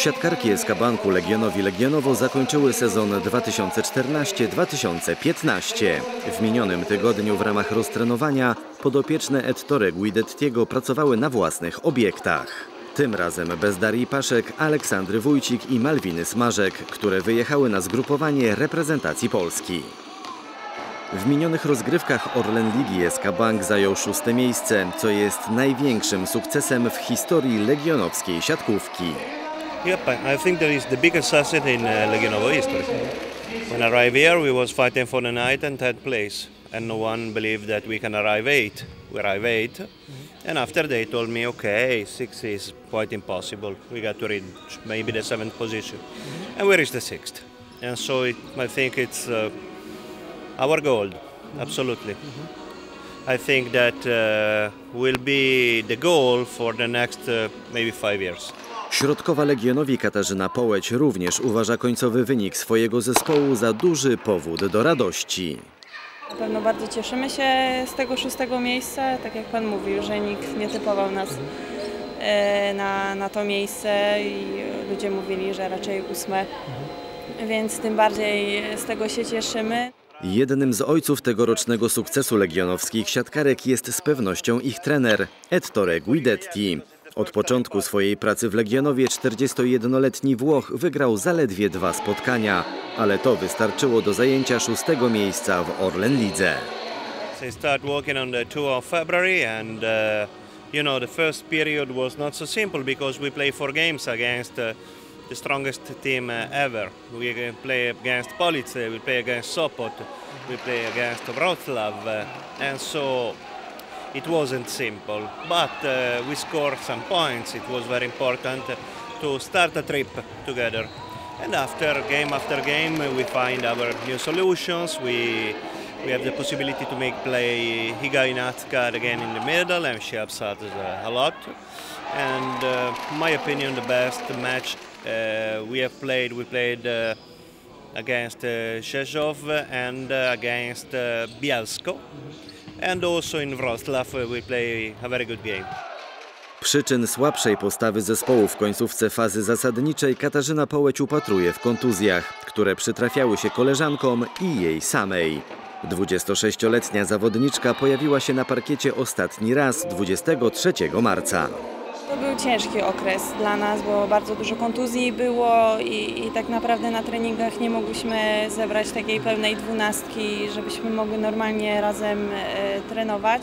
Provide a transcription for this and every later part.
Siatkarki SK Banku Legionowi Legionowo zakończyły sezon 2014-2015. W minionym tygodniu w ramach roztrenowania podopieczne Ettore Guidettiego pracowały na własnych obiektach. Tym razem bez Darii Paszek, Aleksandry Wójcik i Malwiny Smażek, które wyjechały na zgrupowanie reprezentacji Polski. W minionych rozgrywkach Orlen Ligi SK Bank zajął szóste miejsce, co jest największym sukcesem w historii legionowskiej siatkówki. Yep, I think that is the biggest success in uh, Legionovo history. When I arrived here, we was fighting for the ninth and tenth place, and no one believed that we can arrive eight. We arrived eight, and after they told me, okay, six is quite impossible. We got to reach maybe the seventh position, and we reached the sixth. And so it, I think it's uh, our goal, absolutely. I think that uh, will be the goal for the next uh, maybe five years. Środkowa Legionowi Katarzyna Połeć również uważa końcowy wynik swojego zespołu za duży powód do radości. Na pewno bardzo cieszymy się z tego szóstego miejsca. Tak jak Pan mówił, że nikt nie typował nas e, na, na to miejsce i ludzie mówili, że raczej ósme. Więc tym bardziej z tego się cieszymy. Jednym z ojców tegorocznego sukcesu legionowskich siatkarek jest z pewnością ich trener Ettore Guidetti. Od początku swojej pracy w Legionowie 41-letni Włoch wygrał zaledwie dwa spotkania, ale to wystarczyło do zajęcia szóstego miejsca w Orlen Lidze. So I started working on the 2 of February, and uh, you know the first period was not so simple because we play four games against uh, the strongest team uh, ever. We play against Police, we play against Sopot, we play against Wroclaw, uh, and so it wasn't simple. But uh, we scored some points. It was very important to start a trip together. And after game after game, we find our new solutions. We we have the possibility to make play Higa Inatska again in the middle, and she helps us uh, a lot. And uh, my opinion, the best match uh, we have played, we played uh, against uh, and uh, against uh, Bielsko. And also in Wroclaw, uh, we play a very good game. Przyczyn słabszej postawy zespołu w końcówce fazy zasadniczej Katarzyna Połeć upatruje w kontuzjach, które przytrafiały się koleżankom i jej samej. 26-letnia zawodniczka pojawiła się na parkiecie ostatni raz 23 marca. To był ciężki okres dla nas, bo bardzo dużo kontuzji było i, i tak naprawdę na treningach nie mogłyśmy zebrać takiej pełnej dwunastki, żebyśmy mogły normalnie razem e, trenować.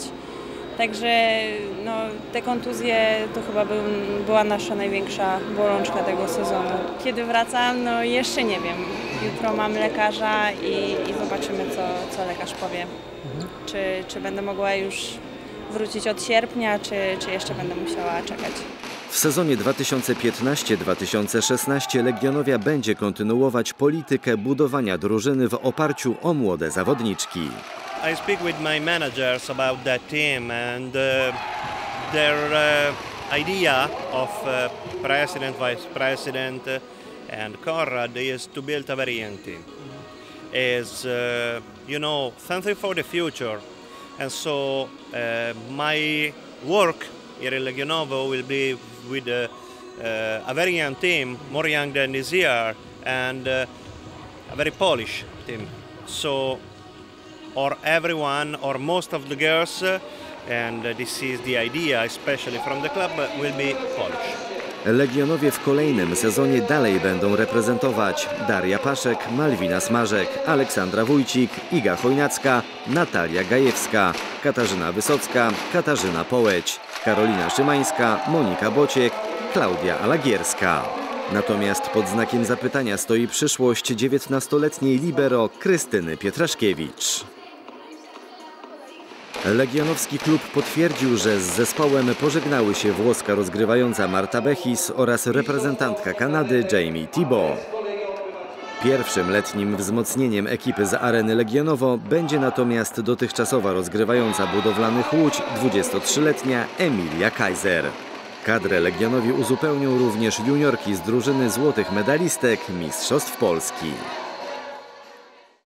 Także no, te kontuzje to chyba był, była nasza największa bolączka tego sezonu. Kiedy wracam, no jeszcze nie wiem. Jutro mam lekarza i, i zobaczymy, co, co lekarz powie. Czy, czy będę mogła już wrócić od sierpnia, czy, czy jeszcze będę musiała czekać. W sezonie 2015-2016 Legionowia będzie kontynuować politykę budowania drużyny w oparciu o młode zawodniczki. I speak with my managers about that team and uh, their uh, idea of uh, president, vice president, uh, and Conrad is to build a very young team. Is uh, you know something for the future, and so uh, my work here in Legionovo will be with uh, uh, a very young team, more young than this year, and a very Polish team. So or everyone or most of the girls, and this is the idea, especially from the club, will be Polish. Legionowie w kolejnym sezonie dalej będą reprezentować Daria Paszek, Malwina Smażek, Aleksandra Wójcik, Iga Chojnacka, Natalia Gajewska, Katarzyna Wysocka, Katarzyna Połeć, Karolina Szymańska, Monika Bociek, Klaudia Alagierska. Natomiast pod znakiem zapytania stoi przyszłość 19-letniej libero Krystyny Pietraszkiewicz. Legionowski klub potwierdził, że z zespołem pożegnały się włoska rozgrywająca Marta Bechis oraz reprezentantka Kanady Jamie Thibault. Pierwszym letnim wzmocnieniem ekipy z areny Legionowo będzie natomiast dotychczasowa rozgrywająca budowlanych Łódź 23-letnia Emilia Kaiser. Kadrę Legionowi uzupełnią również juniorki z drużyny złotych medalistek Mistrzostw Polski.